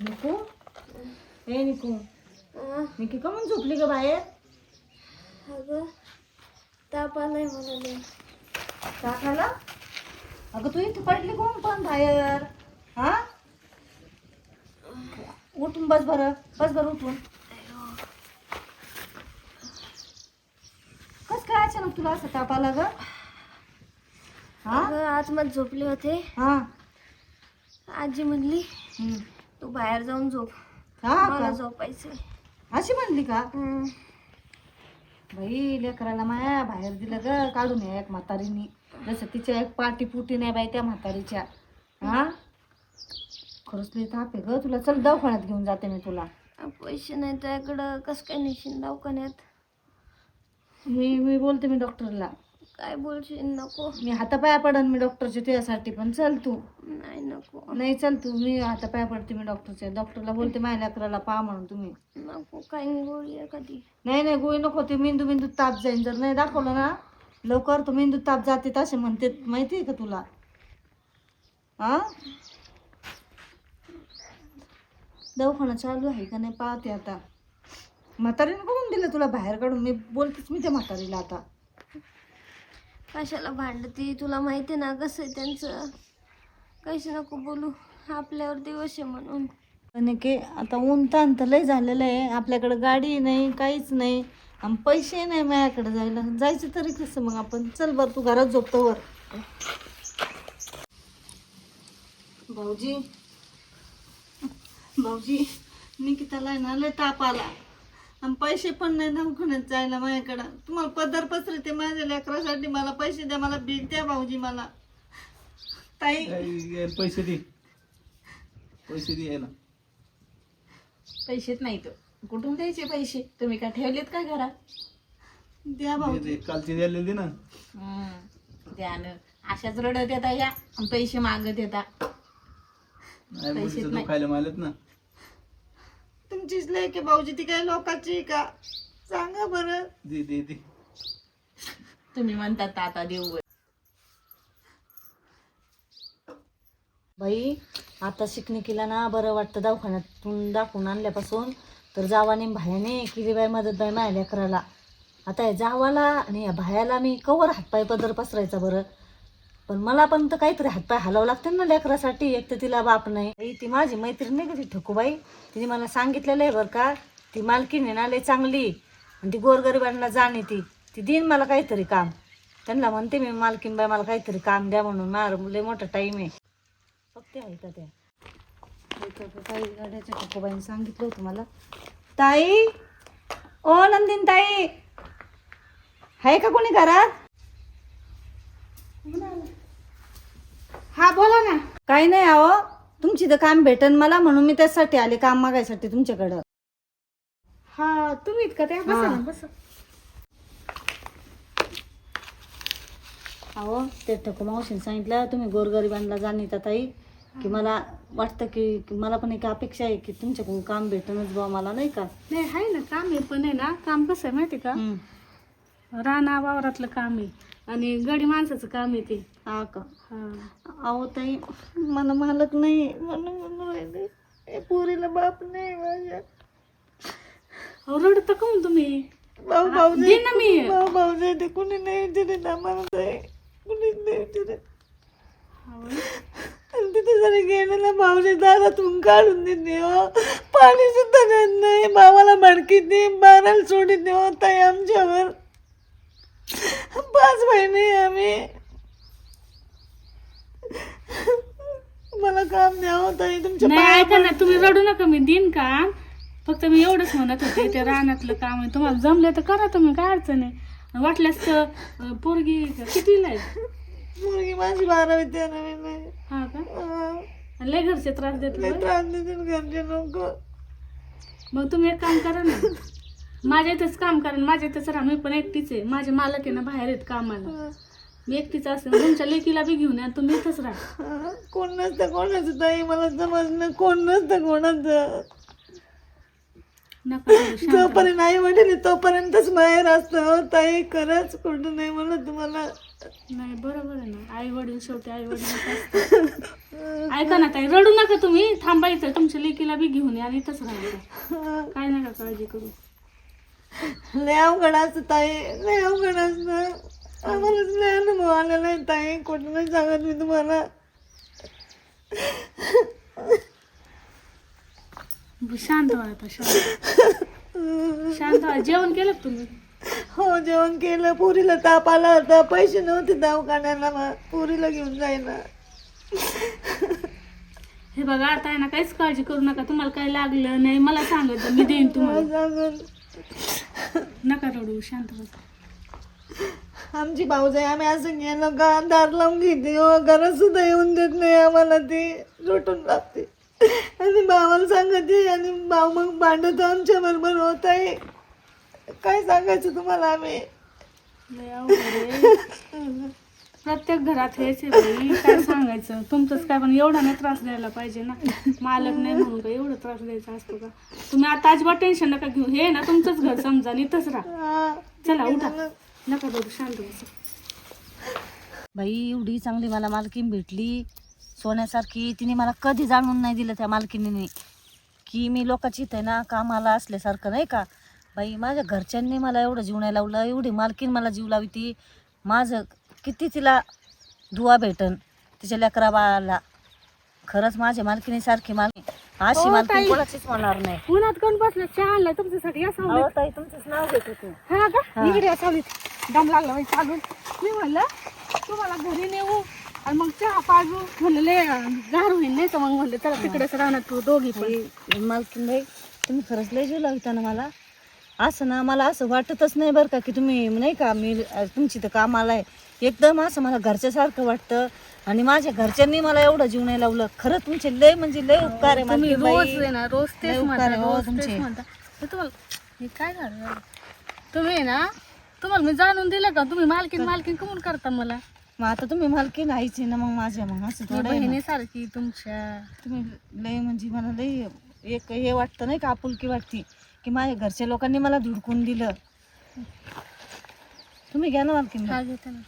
निकू? ए निकू. निकी का म्हणून झोपली का बाहेर? अगं ताप आलाय मला. का खाला अगं तू इथे पडली कोण पण बाहेर? हा? उठून बस बरं. बस बरं उठून. कस काय अचानक तुला असं ताप आला ग? हा? आज मला झोपले होते. हा. आजी म्हणली. तू बाहेर जाऊन झोप. हा मला का झोपायचंय. अशी म्हणली का? हम्म. बाई लेकराला माया बाहेर दिलं ग काढून या एक म्हातारीनी. जसं तिच्या एक पाटी पुटी नाही बाई त्या म्हातारीच्या. हा? खरंच लई ताप आहे ग तुला. चल दवाखान्यात घेऊन जाते मी तुला. पैसे नाही त्याकडं कसं काय नेशील दवाखान्यात? मी मी बोलते मी डॉक्टरला. काय बोलशील? नको. मी हातापाया पडन मी डॉक्टरच्या तुझ्यासाठी पण. चल तू. नाही नको. नाही चल तू. मी हातापाया पडते मी डॉक्टरच्या. डॉक्टरला बोलते माझ्या लेकराला पहा म्हणून तुम्ही. नको काही गोळी आहे कधी. नाही नाही गोळी नको. ते मेंदू मेंदू ताप जाईन. जर नाही दाखवलं ना लवकर तो मेंदू ताप जाते तसे म्हणते. माहिती आहे का तुला? हा दवाखाना चालू आहे का नाही पाहते आता. म्हातारीने करून दिलं तुला बाहेर काढून. मी बोलतेच मी त्या म्हातारीला आता. कशाला भांडती? तुला माहिती आहे ना कसं आहे त्यांचं? कशी नको बोलू. आपल्यावर दिवस आहे म्हणून. पण के आता ऊन ताण तर लय झालेलं आहे. आपल्याकडे गाडी नाही काहीच नाही. आणि पैसे नाही माझ्याकडे जायला. जायचं तरी कसं मग आपण? चल बर तू घरात झोपतो वर. भाऊजी. भाऊजी निकिताला आहे ना लय ताप आला. आणि पैसे पण नाही दवाखान्यात जायला माझ्याकडं. तुम्हाला पदर पसरते माझ्या लेकरासाठी मला पैसे द्या मला भीक द्या भाऊजी मला. ताई. पैसे दे. पैसे दे यायला पैसेच नाही तर कुठून द्यायचे पैसे? तुम्ही का ठेवलेत का घरात? द्या दे, भाऊजी. दे. कालचे द्यायला दे ना. हम्म, द्या न. अशाच रडत येता या आणि पैसे मागत येता. नाही पैसेच नाही. तो मालत ना. तुमचीच आहे भाऊजी ती काय लोकांची आहे का? सांगा बरं. दे दे दे. तुम्ही म्हणतात आता देऊ. बाई आता शिकनिकीला ना बरं वाटतं दवाखान्यातून दाखवून आणल्यापासून. तर जावाने भायाने केली बाई मदत बाई माझ्या लेकराला. आता या जावाला आणि या भायाला मी कवर हातपाय पदर पसरायचा बरं. पण मला पण तर काहीतरी हातपाय हलावं लागते ना लेकरासाठी. एक तर तिला बाप नाही. ती माझी मैत्रीण नाही का ती ठकूबाई. तिने मला सांगितलेलं आहे बरं का ती मालकीण आहे ना लय चांगली. आणि ती गोरगरिबांना जाणे ती. ती देईन मला काहीतरी काम. त्यांना म्हणते मी मालकीन बाई मला काहीतरी काम द्या म्हणून. मार लय मोठा टाईम आहे. फक्त आहे का त्या इथं गाड्याच्या ठकूबाईने सांगितलं होतं मला. ताई! ओ नंदिन ताई! आहे का कोणी घरात? हा बोला ना. काही नाही आहो. तुमची तर काम भेटन मला म्हणून मी त्यासाठी आले काम मागायसाठी तुमच्याकडं. हा तुम्ही का त्या बसा ना बसा. अहो ते ठको मावशीने सांगितलं तुम्ही गोरगरिबांना जाणीता ताई की मला वाटतं की की मला पण एक अपेक्षा आहे की तुमच्याकडून काम भेटणच बुवा मला नाही का? नाही आहे ना काम आहे पण आहे ना काम कसं आहे माहिती का. राणा वावरातलं काम आहे आणि गडी माणसाचं काम आहे ते. हा का? अहो ताई मला मालक नाही म्हणून म्हणून राहिले. पोरीला बाप नाही माझ्या. अहो रडत का मग तुम्ही? भाऊ भाऊ दे ना मी. भाऊ भाऊ ते कुणी नाही विचारत आम्हाला ताई कुणीच नाही विचारत आणि तिथे जरी गेलं ना भाऊने दारातून काढून देते हो. पाणी सुद्धा देत नाही. भावाला भडकी दे बाराला सोडित दे हो ताई आमच्यावर. पाच महिने आम्ही मला काम तुमच्या नाही पाया ऐका ना तुम्ही रडू नका मी देईन काम. फक्त मी एवढंच म्हणत होते ते रानातलं काम आहे. तुम्हाला जमलं तर करा तुम्ही काय अडचण आहे? आणि वाटल्यास तर अं, पोरगी कितीला आहे? मुलगी माझी बारावी तेरावी नाही हा का? आणि लय घरचे त्रास देत लय त्रास देतील घरचे लोक. मग तुम्ही एक काम करा ना. माझ्या इथंच काम करा आणि माझ्या इथंच राहा. मी पण एकटीच आहे. माझे मालक आहे ना बाहेर आहेत कामाला. मी एकटीच असेल तुमच्या लेकीला बी घेऊन या तुम्ही इथंच राहा. कोण नसतं कोणाचं ताई मला समजलं कोण नसतं कोणाचं. नका रडू, शांत राहा. जोपर्यंत आई वडील तोपर्यंतच बाहेर असतं. हो ताई खरंच कुठं नाही म्हणत तुम्हाला नाही बरोबर आहे ना. आई वडील शेवटी आई वडील ऐका ना ताई रडू नका तुम्ही. थांबायचं तुमच्या लेकीला बी घेऊन या आणि इथंच राहायचं काय नका काळजी करू. लय अवघड असतं ताई लय अवघड असतं. आम्हालाच लय अनुभव आलेला आहे ताई. कुठं नाही सांगत मी तुम्हाला. शांत व्हा आता शांत. शांत व्हा. जेवण केलं का तुम्ही? हो जेवण केलं. पुरीला ताप आला होता. पैसे नव्हते दवाखान्याला. मग पुरीला घेऊन जायला. हे बघा आता आहे ना काहीच काळजी करू नका. तुम्हाला काही लागलं नाही मला सांगत मी देईन तुम्हाला. सांगून नका रडू शांत बसा. आमची भाऊजाई आम्ही असं गेलो का दार लावून घेते हो. घरात सुद्धा येऊन देत नाही आम्हाला ती लुटून लागते. आणि भावाला सांगते आणि भाऊ मग भांडतो आमच्या बरोबर होत आहे. काय सांगायचं तुम्हाला आम्ही? आहे. प्रत्येक घरात हेच आहे बाई. काय सांगायचं? तुमचंच काय पण एवढा नाही त्रास द्यायला पाहिजे ना. मालक नाही म्हणून का एवढं त्रास द्यायचा असतो का? तुम्ही आता अजिबात टेन्शन नका घेऊ. हे ना तुमचंच घर समजा आणि इथंच राहा. हा. चला उठा. नका बघू शांत बाई एवढी चांगली मला मालकीन भेटली. सोन्यासारखी तिने मला कधी जाणून नाही दिलं त्या मालकिनीने की मी लोकांची आहे ना कामाला असल्यासारखं नाही का? बाई माझ्या घरच्यांनी मला एवढं जीव नाही लावलं एवढी मालकीन मला जीव लावी ती. माझं किती तिला दुवा भेटन तिच्या लेकरा बाळाला खरंच माझ्या मालकिनीसारखी मालकी. अशी मालकीन ताई. कोणाचीच होणार नाही. उन्हात कोण बसलं? चहा आणला तुमच्यासाठी अहो ताई तुमचंच नाव घेत होते. हा का. इकडे दम लागला बाई चालून. मी म्हणलं तुम्हाला घरी नेऊ आणि मग चहा पाजू. म्हणलं लय गार होईल नाही तर मग? म्हणलं चला तिकडेच राहणार तू दोघी पण. मालकीन बाई तुम्ही खरंच लय जीव लावता ना मला. असं ना मला असं वाटतच नाही बरं का की तुम्ही नाही का मी तुमची तर कामाला आहे. एकदम असं मला घरच्यासारखं वाटतं. आणि माझ्या घरच्यांनी मला एवढं जीव नाही लावलं. खरं तुमचे लय म्हणजे लय उपकार आहे तुम्ही रोज. आहे ना रोज लय तेच उपकार म्हणता आहे हो रोज तुमचे. तेच म्हणता. हे तुम्हाला हे काय झालं? तुम्ही आहे ना तुम्हाला मी जाणून दिलं का? तुम्ही मालकीन मालकीन कमून करता मला. मग आता तुम्ही मालकीन आईच आहे ना मग माझ्या मग असं मी थोडं आहे ना. बहिणीसारखी तुमच्या. तुम्ही लय म्हणजे मला लय एक हे वाटतं नाही का आपुलकी वाटते की माझ्या घरच्या लोकांनी मला धुडकून दिलं. तुम्ही घ्या ना मालकीन हा घेते ना.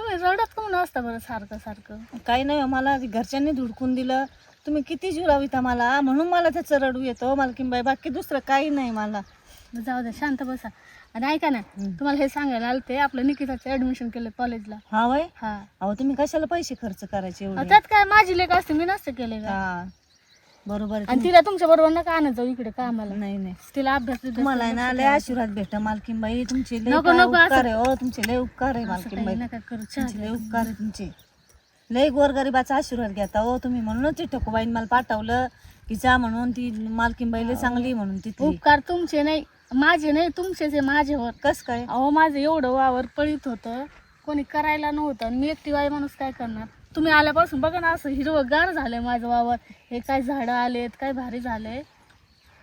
तुम्ही रडत कमून असता बरं सारखं सारखं? काही नाही हो, मला घरच्यांनी धुडकून दिलं. तुम्ही किती जीव लाविता मला? म्हणून मला त्याचं रडू येतं मालकीनबाई. बाकी दुसरं काही नाही मला. जाऊ द्या शांत बसा. आणि ऐका ना हम्म. तुम्हाला हे सांगायला आलते आपलं निकिताचं ऍडमिशन केलं कॉलेजला हा वय? हा. अहो तुम्ही कशाला पैसे खर्च करायचे एवढे? त्यात काय माझी लेख असते मी नसते केले का? हा. बरोबर आहे आणि तिला तुमच्या बरोबर नका आणत जाऊ इकडे कामाला. नाही नाही. तिला अभ्यास बिभ्यास तुम्हाला ना लय. आशीर्वाद भेटा मालकीनबाई. तुमचे लय नको, नको, असं- उपकार आहे हो तुमचे लय उपकार आहे असं काही मालकीनबाई. नका करू. तुमचे लय. उपकार आहे तुमचे. लय गोरगरिबाचा आशीर्वाद घेता हो तुम्ही म्हणूनच ती ठकूबाईन मला पाठवलं की जा म्हणून ती मालकीनबाई लय चांगली म्हणून तिथली. उपकार तुमचे नाही माझे नाही तुमचेच आहे माझ्यावर कस काय? अहो माझं एवढं वावर पळीत होतं कोणी करायला नव्हतं. आणि मी एकटी बाई माणूस काय करणार? तुम्ही आल्यापासून बघा ना असं हिरवगार झालंय माझं वावर. हे काय झाडं आलेत काय भारी झालंय.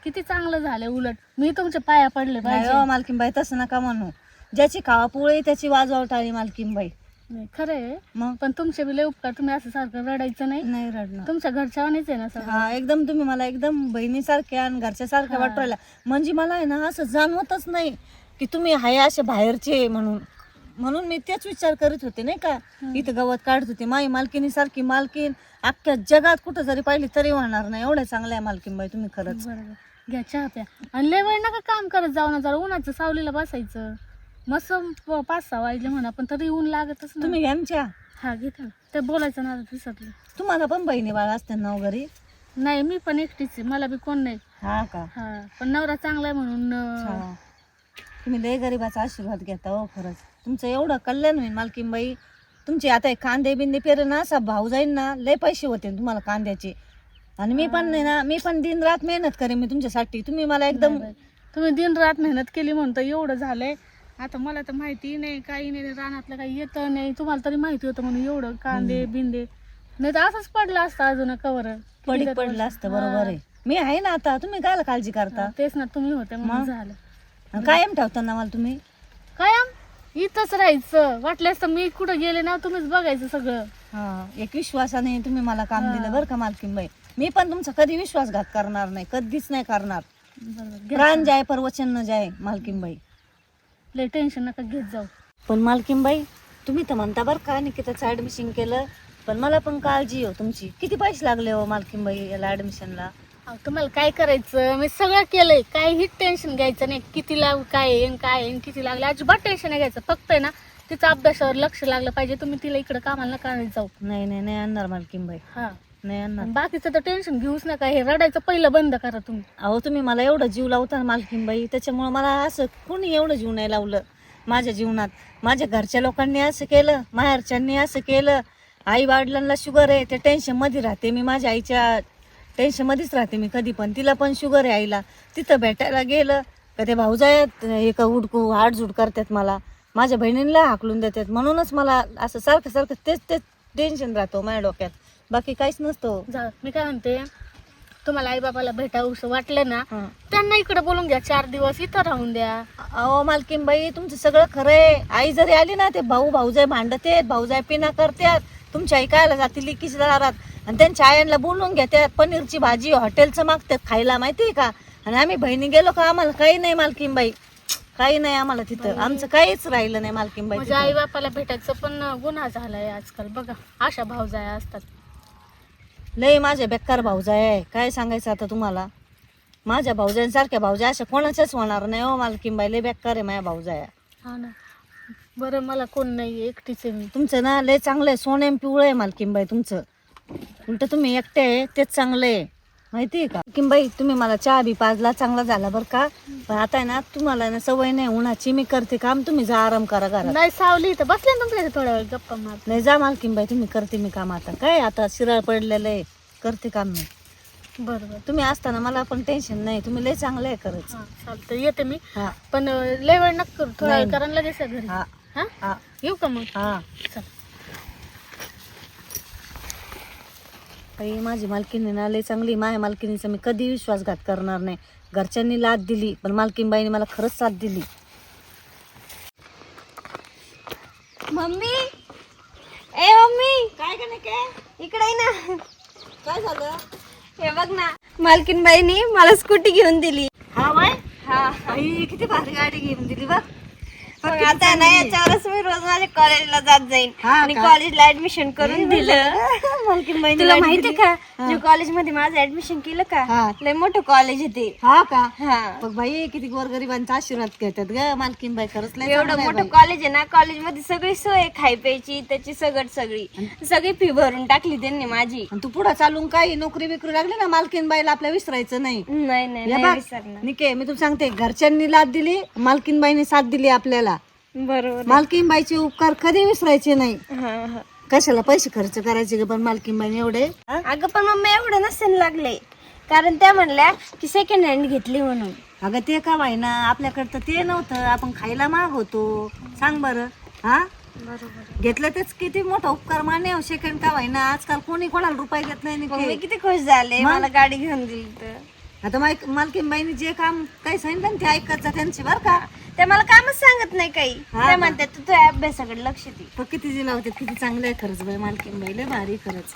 किती चांगलं झालंय उलट. मी तुमच्या पाया पडले नाही पाहिजे. हो मालकीनबाई तसं नका म्हणू. ज्याची खावा पोळी त्याची वाजवाव टाळी मालकीनबाई. नाही, खरं आहे मग? पण तुमचे बी लय उपकार. तुम्ही असं सारखं रडायचं नाही. नाही रडणार. तुमच्या घरच्यावानीच आहे ना सगळं. हा एकदम तुम्ही मला एकदम बहिणीसारख्या आणि घरच्या सारख्या हा. वाटू राहिल्या. म्हणजे मला आहे ना असं जाणवतच नाही की तुम्ही हाय असे बाहेरचे म्हणून. म्हणून मी तेच विचार करीत होते नाही का? इथं गवत काढत होते माई मालकीनी सारखी मालकीन. अख्ख्या जगात कुठं जरी पाहिली तरी होणार नाही. एवढ्या चांगल्या मालकीन बाई तुम्ही खरंच. बरोबर. घ्या चहा प्या. आणि लय वेळ नका काम करत जाऊ ना जरा उन्हाचं सावलीला बसायचं. मस्त प- पाच सहा वाजले म्हणा पण तरी ऊन लागतच ना. तुम्ही घ्यामच्या हा घेता ते बोलायचं ना विसरले तुम्हाला पण बहिणी बाळ असते ना हो घरी? नाही मी पण एकटीच आहे. मला बी कोण नाही. हा का? हा पण नवरा चांगला आहे म्हणून अं, हा. तुम्ही लय गरीबाचा आशीर्वाद घेता हो खरंच. तुमचं एवढं कल्याण होईल मालकीनबाई. तुमचे आता हे कांदे बिंदे पेर ना असा भाऊ जाईन ना लय पैसे होते तुम्हाला कांद्याचे. आणि मी पण नाही ना मी पण दिन रात मेहनत करेन मी तुमच्यासाठी. तुम्ही मला एकदम. तुम्ही दिन रात मेहनत केली म्हणतो एवढं झालंय. आता मला तर माहिती नाही काही नाही रानातलं काही येतं नाही. तुम्हाला तरी माहिती होतं म्हणून एवढं कांदे बिंदे. नाही तर असंच पडलं असतं अजून कवर. पडलं असतं बरोबर आहे. मी आहे ना आता तुम्ही काय काळजी करता? तेच ना तुम्ही होते मग? झालं. आणि कायम ठेवता ना मला तुम्ही? कायम? इथंच राहायचं. वाटल्यास तर मी कुठं गेले ना तुम्हीच बघायचं सगळं. हा एक विश्वासाने तुम्ही मला काम. दिलं बरं का मालकीनबाई मी पण तुमचा कधी विश्वासघात करणार नाही कधीच नाही करणार. प्राण जाय पर वचन न जाय मालकीनबाई लय टेन्शन नका घेत जाऊ. पण मालकीनबाई तुम्ही तर म्हणता बरं का निकिताचं ऍडमिशन केलं पण मला पण काळजी हो तुमची. किती पैसे लागले हो मालकीनबाई याला ऍडमिशनला तुम्हाला काय करायचं? मी सगळं केलंय. काहीही टेन्शन घ्यायचं नाही. किती लाग काय आणि काय आणि किती लागलं. अजिबात टेन्शन नाही घ्यायचं. फक्त आहे ना तिचं अभ्यासावर लक्ष लागलं पाहिजे. तुम्ही तिला इकडे कामाला नका आणत जाऊ. नाही नाही नाही आणणार मालकीनबाई हा. नाही आणणार. आणि बाकीचं तर टेन्शन घेऊच नका. हे रडायचं पहिलं बंद करा तुम्ही. अहो तुम्ही मला एवढं जीव लावता ना मालकीनबाई त्याच्यामुळं मला असं कोणी एवढं जीव नाही लावलं माझ्या जीवनात. माझ्या घरच्या लोकांनी असं केलं माहेरच्यांनी असं केलं. आई वडिलांना शुगर आहे ते टेन्शनमध्ये राहते. मी माझ्या आईच्या टेन्शनमध्येच राहते मी कधी पण. तिला पण शुगर आहे आईला. तिथं भेटायला गेलं का ते भाऊजायात एका उडकू हाडझूड करतात मला. माझ्या बहिणींना हाकलून देतात. म्हणूनच मला असं सारखं सारखं तेच तेच टेन्शन राहतो माझ्या डोक्यात. बाकी काहीच नसतं. जा मी काय म्हणते तुम्हाला आई बाबाला भेटावंसं वाटलं ना हां. त्यांना इकडे बोलून घ्या. चार दिवस इथं राहून द्या. अहो मालकीनबाई तुमचं सगळं खरंय आई जरी आली ना ते भाऊ भाऊजाई भांडतेत भाऊजाई पिना करतात. तुमच्या आई कायला जाते लिकीच्या दारात. आणि त्यांच्या आयांना बोलून घेतात पनीरची भाजी हॉटेलचं मागतात खायला माहितीये का? आणि आम्ही बहिणी गेलो का आम्हाला काही नाही मालकीनबाई. काही नाही आम्हाला तिथं. आमचं काहीच राहिलं नाही मालकीनबाई आई बापाला भेटायचं पण गुन्हा झालाय आजकाल. बघा अशा भावजाया असतात. लय माझ्या बेकार भाऊजाई आहे. काय सांगायचं आता तुम्हाला? माझ्या भाऊजांसारख्या भाऊजा अशा कोणाच्याच होणार नाही हो मालकीनबाई. लय बेकार आहे माझ्या भाऊजाया. हा ना. बरं मला कोण नाही एकटीच आहे मी. तुमचं ना लय चांगलं आहे. सोनेम पिवळं आहे मालकीनबाई तुमचं. उलट तुम्ही एकटे आहे तेच चांगलं आहे माहिती आहे का? किंबाई तुम्ही मला चहा बी पाजला चांगला झाला बरं का? पण आता आहे ना तुम्हाला ना सवय नाही उन्हाची मी करते काम तुम्ही जा आराम करा घरात. नाही सावली तर बसले ना तुमच्या इथे थोड्या वेळ गप्पा मार. नाही जा मालकीनबाई तुम्ही करते मी काम आता. काय आता शिराळ पडलेलं आहे करते काम मी. बरं बरं. तुम्ही असताना मला पण टेन्शन नाही तुम्ही लय चांगलं आहे खरंच. हा चालतं येते मी. हा. पण अं, लय वेळ नका करू थोडा वेळ नाही. करा आणि लगेच या घरी. हा. हा? हा. येऊ का मग? हा. चल. बाई माझी मालकीण ना लय चांगली माझ्या मालकिनीचा मी कधी विश्वासघात करणार नाही. घरच्यांनी लाद दिली पण मालकीनबाईने मला खरंच साथ दिली. मम्मी! ए मम्मी! काय का नाही काय इकडे ये ना. काय झालं? हे बघ ना मालकीनबाईनी मला स्कूटी घेऊन दिली. हा बाय हा आई किती भारी गाडी घेऊन दिली बघ. मग आता ना याच्यावरच मी रोज माझ्या कॉलेजला जात जाईन. हा आणि का? कॉलेजला ऍडमिशन करून दिलं. तुला गाडी माहितीये दिली. का? जो कॉलेजमध्ये माझं ऍडमिशन केलं हा. का लय मोठं कॉलेज आहे ते. हा का? हा. बघ बाई किती गोरगरिबांचा आशीर्वाद घेतात ग. मालकीनबाई खरंच लय एवढं चांगलं आहे मोठं बाई. कॉलेज आहे ना कॉलेजमध्ये सगळी सोय आहे, खाय प्यायची त्याची सगळं. सगळी सगळी फी भरून टाकली त्यांनी माझी. आणि तू पुढे चालून काही नोकरी बिकरी लागली ना मालकीनबाईला आपल्या विसरायचं नाही. नाही नाही हे नाही बघ, विसरणार. निके मी तुला सांगते घरच्यांनी लाद दिली मालकीनबाईने साथ दिली आपल्याला. बरोबर. मालकीनबाईचे उपकार कधी विसरायचे नाही. हा हा. कशाला पैसे खर्च करायचे ग पण मालकीनबाईने एवढे? हा? अगं पण मम्मी एवढं नसेल लागले. कारण त्या म्हणल्या की सेकंड हँड घेतली म्हणून. अगं ते का ना आपल्याकडं तर ते नव्हतं. आपण खायला माग होतो सांग बरं. हा? बरोबर. घेतलं तेच किती मोठा उपकार मान्य हो सेकंड का ना आजकाल कोणी कोणाला रुपये घेत नाही. किती खुश झाले. मग? मला गाडी घेऊन दिली तर. आता माय मालकीनबाईने जे काम काही सांगितलं ना ते ऐकायचं त्यांची बरं का. ते मला कामच सांगत नाही काही. हा ते का? म्हणतात तू तुझ्या अभ्यासाकडे लक्ष दे. तो किती जे लावते किती चांगलं आहे खरंच बाई मालकीनबाई लय भारी खरंच.